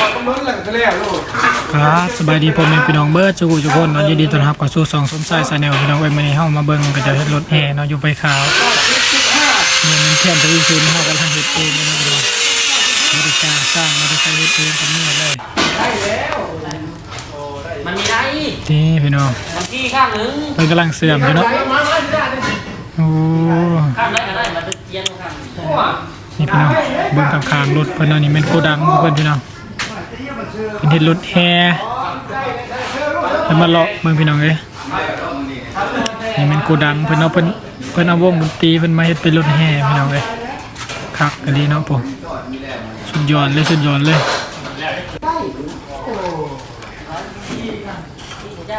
แล้วลูกครับสบายดีพ่อแม่พี่น้องเบิร์ดสุขุทุกคนเนาะยินดีต้อนรับเข้าสู่สองสมสายสายแนวพี่น้องเอ้ยมื้อนี้เฮามาเบิ่งก็จะเฮ็ดรถแห่เนาะอยู่ไปขาวนี่มันเทียนทวีซูนเฮาก็จะเฮ็ดเองเลยเนาะบริการสร้างมาจะใช้เฮ็ดเองทั้งนี้เลยมันมีได้นี่พี่น้องมันกี้ข้างหนึงเพิ่นกำลังเสื่อมอยู่เนาะโอ้ข้างได้ก็ได้มันเป็นเจียนข้างหนึ่งนี่พี่น้องเบิ่งข้างๆรถเพิ่นเนาะนี่แม่นโกดังเพิ่นพี่น้อง เป็นเฮ็ดรถแห่มาเลาะเบิ่งพี่น้องเอ้ยนี่มันโกดังเพิ่นเอาเพิ่นเพิ่นเอาวงดนตรีเพิ่นมาเฮ็ดเป็นรถแห่พี่น้องเอ้ยคักก็ดีเนาะผมสุดยอดเลยสุดยอดเลย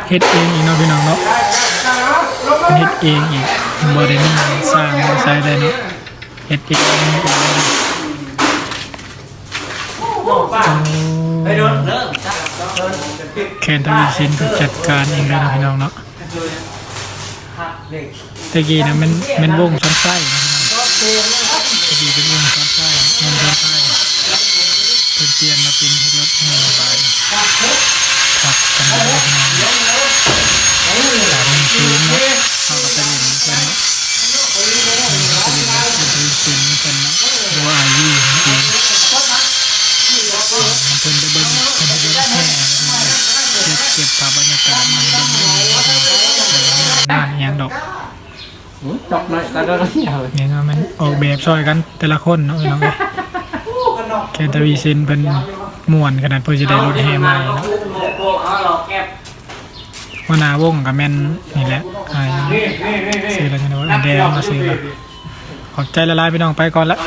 เฮ็ดเองอีกเนาะพี่น้องเนาะเฮ็ดเองอีกบ่ได้มีสร้างบ่ใช้ได้เนาะเฮ็ดเองเองเลย ไปโดนเริ่มจ้าเริ่มเคนทวีชินก็จัดการเองเลยนะพี่น้องเนาะตะกี้นะมันมันวงช้อนไส้นะพี่น้องดีเป็นวงช้อนใต้วงช้อนใต้เปลี่ยนมาเป็นรถแห่ไปครับกันเลยนะสามหนึ่งศูนย์เนาะเขาก็จะเล่นด้วยกันเนาะเป็นตัวสูงด้วยกันเนาะว่าอายุจริงเป็นไปเบิ่งเป็นไปเบิ่งแห่ เก็บเก็บภาพบรรยากาศมาให้ดูน่านยังดอกจบหน่อยแล้วก็เหี่ยวเนี่ยเนาะมันออกแบบซอยกันแต่ละคนเนาะพี่น้องเอ้ยแคนทวีซินเป็นม่วนขนาดเพื่อจะได้รถแห่ใหม่เนาะโกเอาหลอกแก็บว่านาวงกับแม่นนี่แหละอ่าซื้อแล้วกันว่าอันแดงมาซื้อแล้วขอบใจละลายพี่น้องไปก่อนละ